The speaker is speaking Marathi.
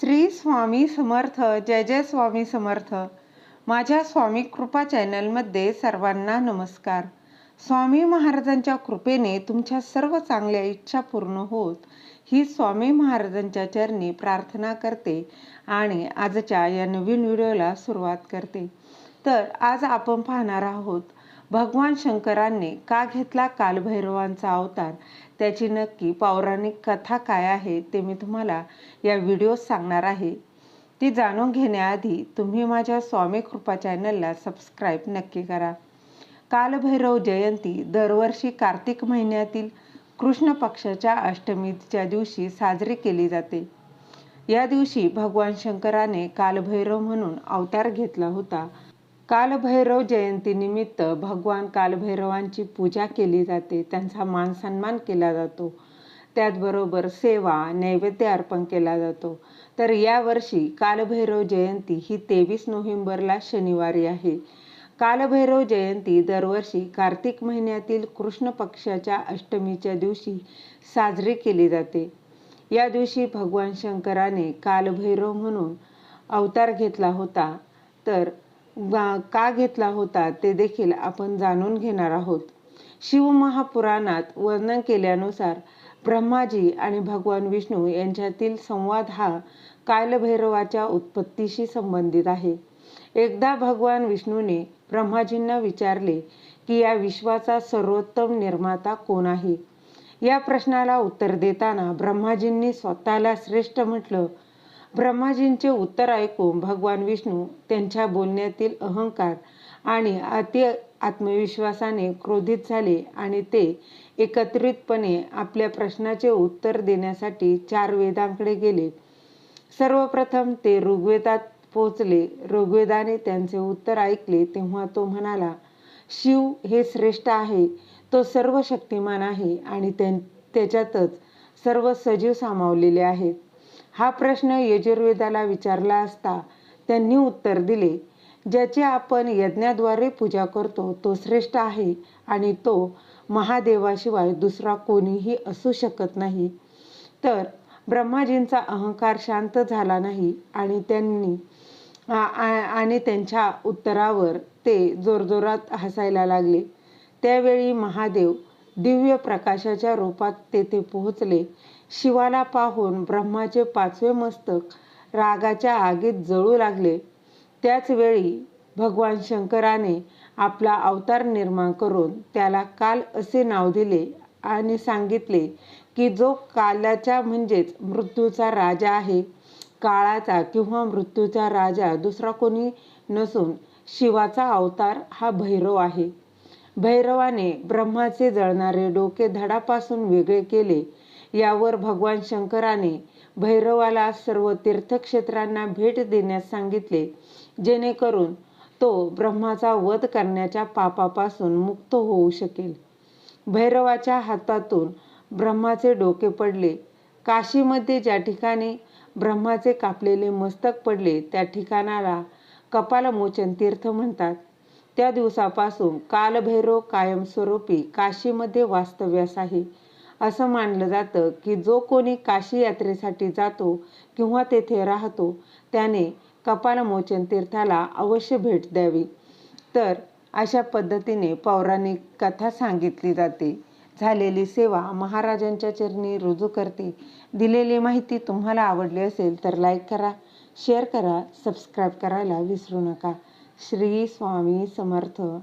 श्री स्वामी समर्थ जय जय स्वामी समर्थ. माझ्या स्वामी कृपा चॅनलमध्ये सर्वांना नमस्कार. स्वामी महाराजांच्या कृपेने तुमच्या सर्व चांगल्या इच्छा पूर्ण होत ही स्वामी महाराजांच्या चरणी प्रार्थना करते आणि आजच्या या नवीन व्हिडिओला सुरुवात करते. तर आज आपण पाहणार आहोत भगवान शंकरांनी का घेतला कालभैरवांचा अवतार? त्याची नक्की पौराणिक कथा काय आहे ते मी तुम्हाला या व्हिडिओत सांगणार आहे. ती जाणून घेण्याआधी तुम्ही माझ्या स्वामी कृपा चॅनलला सबस्क्राईब नक्की करा. कालभैरव जयंती दरवर्षी कार्तिक महिन्यातील कृष्ण पक्षाच्या अष्टमीच्या दिवशी साजरी केली जाते. या दिवशी भगवान शंकराने कालभैरव म्हणून अवतार घेतला होता. कालभैरव जयंतीनिमित्त भगवान कालभैरवांची पूजा केली जाते. त्यांचा मान सन्मान केला जातो. त्याचबरोबर सेवा नैवेद्य अर्पण केला जातो. तर यावर्षी कालभैरव जयंती ही तेवीस नोव्हेंबरला शनिवारी आहे. कालभैरव जयंती दरवर्षी कार्तिक महिन्यातील कृष्ण पक्षाच्या अष्टमीच्या दिवशी साजरी केली जाते. या दिवशी भगवान शंकराने कालभैरव म्हणून अवतार घेतला होता. तर का घेतला होता ते देखील आपण जाणून घेणार आहोत. शिवमहापुराणात वर्णन केल्यानुसार ब्रह्माजी आणि भगवान विष्णू यांच्यातील संवाद हा कालभैरवाच्या उत्पत्तीशी संबंधित आहे. एकदा भगवान विष्णूने ब्रह्माजींना विचारले की या विश्वाचा सर्वोत्तम निर्माता कोण आहे? या प्रश्नाला उत्तर देताना ब्रह्माजींनी स्वतःला श्रेष्ठ म्हटलं ब्रह्माजींचे उत्तर ऐकून भगवान विष्णू त्यांच्या बोलण्यातील अहंकार आणि अति आत्मविश्वासाने क्रोधित झाले आणि ते एकत्रितपणे आपल्या प्रश्नाचे उत्तर देण्यासाठी चार वेदांकडे गेले. सर्वप्रथम ते ऋग्वेदात पोचले ऋग्वेदाने त्यांचे उत्तर ऐकले तेव्हा तो म्हणाला शिव हे श्रेष्ठ आहे. तो सर्व शक्तिमान आहे आणि त्याच्यातच सर्व सजीव सामावलेले आहेत. हा प्रश्न यजुर्वेदाला विचारला असता त्यांनी उत्तर दिले ज्याची आपण यज्ञाद्वारे पूजा करतो तो श्रेष्ठ आहे आणि तो महादेवाशिवाय दुसरा कोणीही असू शकत नाही. तर ब्रह्माजींचा अहंकार शांत झाला नाही आणि त्यांनी आणि त्यांच्या उत्तरावर ते जोरजोरात हसायला लागले. त्यावेळी महादेव दिव्य प्रकाशाच्या रूपात तेथे पोहोचले. शिवाला पाहून ब्रह्माचे पाचवे मस्तक रागाच्या आगीत जळू लागले. त्याच वेळी भगवान शंकराने आपला अवतार निर्माण करून त्याला काल असे नाव दिले आणि सांगितले की जो कालाच्या म्हणजेच मृत्यूचा राजा आहे काळाचा किंवा मृत्यूचा राजा दुसरा कोणी नसून शिवाचा अवतार हा भैरव आहे. भैरवाने ब्रह्माचे जळणारे डोके धडापासून वेगळे केले. यावर भगवान शंकराने भैरवाला सर्व तीर्थक्षेत्रांना भेट देण्यास सांगितले. जेणेकरून तो ब्रह्माचा वध करण्याच्या पापापासून मुक्त होऊ शकेल. भैरवाच्या हातातून ब्रह्माचे डोके पडले. काशीमध्ये ज्या ठिकाणी ब्रह्माचे कापलेले मस्तक पडले त्या ठिकाणाला कपालमोचन तीर्थ म्हणतात. त्या दिवसापासून कालभैरव कायमस्वरूपी काशीमध्ये वास्तव्यास आहे. असं मानलं जातं की जो कोणी काशी यात्रेसाठी जातो किंवा तेथे राहतो त्याने कपालमोचन तीर्थाला अवश्य भेट द्यावी. तर अशा पद्धतीने पौराणिक कथा सांगितली जाते. झालेली सेवा महाराजांच्या चरणी रुजू करते. दिलेली माहिती तुम्हाला आवडली असेल तर लाईक करा शेअर करा सबस्क्राईब करायला विसरू नका. श्री स्वामी समर्थ.